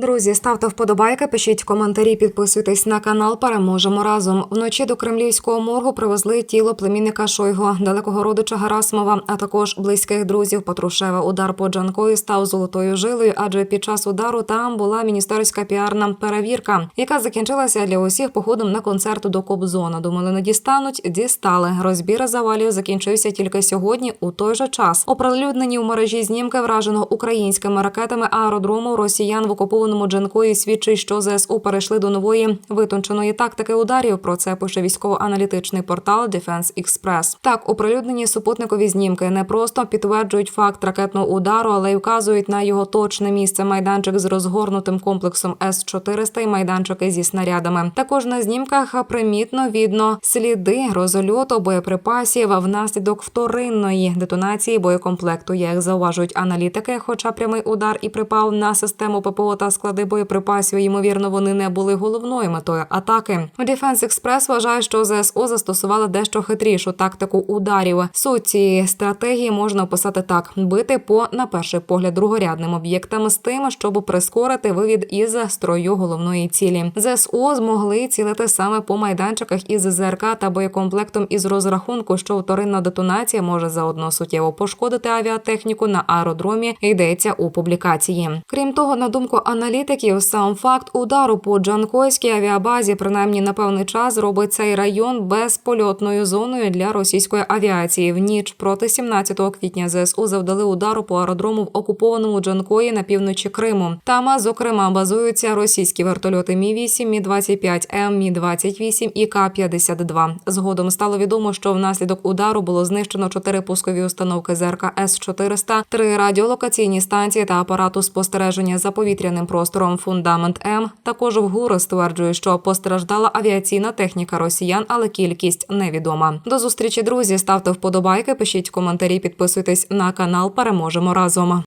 Друзі, ставте вподобайки, пишіть коментарі, підписуйтесь на канал. Переможемо разом. Вночі до кремлівського моргу привезли тіло племінника Шойго, далекого родича Герасимова, а також близьких друзів Патрушева. Удар по Джанкої став золотою жилою, адже під час удару там була міністерська піарна перевірка, яка закінчилася для усіх походом на концерт до Кобзона. Думали, не дістануть, дістали. Розбір завалів закінчився тільки сьогодні. У той же час оприлюднені в мережі знімки враженого українськими ракетами аеродрому росіян в окупованому Джанкої свідчить, що ЗСУ перейшли до нової витонченої тактики ударів. Про це пише військово-аналітичний портал Defense Express. Так, оприлюднені супутникові знімки не просто підтверджують факт ракетного удару, але й вказують на його точне місце майданчик з розгорнутим комплексом С 400 і майданчики зі снарядами. Також на знімках примітно видно сліди розольоту боєприпасів внаслідок вторинної детонації боєкомплекту. Як зауважують аналітики, хоча прямий удар і припав на систему ППО та склади боєприпасів, ймовірно, вони не були головною метою атаки. Defense Express вважає, що ЗСУ застосували дещо хитрішу тактику ударів. Суть цієї стратегії можна описати так: бити по на перший погляд другорядним об'єктам з тим, щоб прискорити вивід із строю головної цілі. ЗСУ змогли цілити саме по майданчиках із ЗРК та боєкомплектом із розрахунку, що вторинна детонація може заодно суттєво пошкодити авіатехніку на аеродромі. Йдеться у публікації. Крім того, на думку аналітиків, сам факт удару по Джанкойській авіабазі, принаймні на певний час, робить цей район безпольотною зоною для російської авіації. В ніч проти 17 квітня ЗСУ завдали удару по аеродрому в окупованому Джанкої на півночі Криму. Там, зокрема, базуються російські вертольоти Мі 8 Мі 25 М, Мі 28 і К-52. Згодом стало відомо, що внаслідок удару було знищено чотири пускові установки ЗРК С-400, три радіолокаційні станції та апарату спостереження за повітряним простором Фундамент М. Також в ГУР стверджує, що постраждала авіаційна техніка росіян, але кількість невідома. До зустрічі, друзі. Ставте вподобайки, пишіть коментарі, підписуйтесь на канал. Переможемо разом.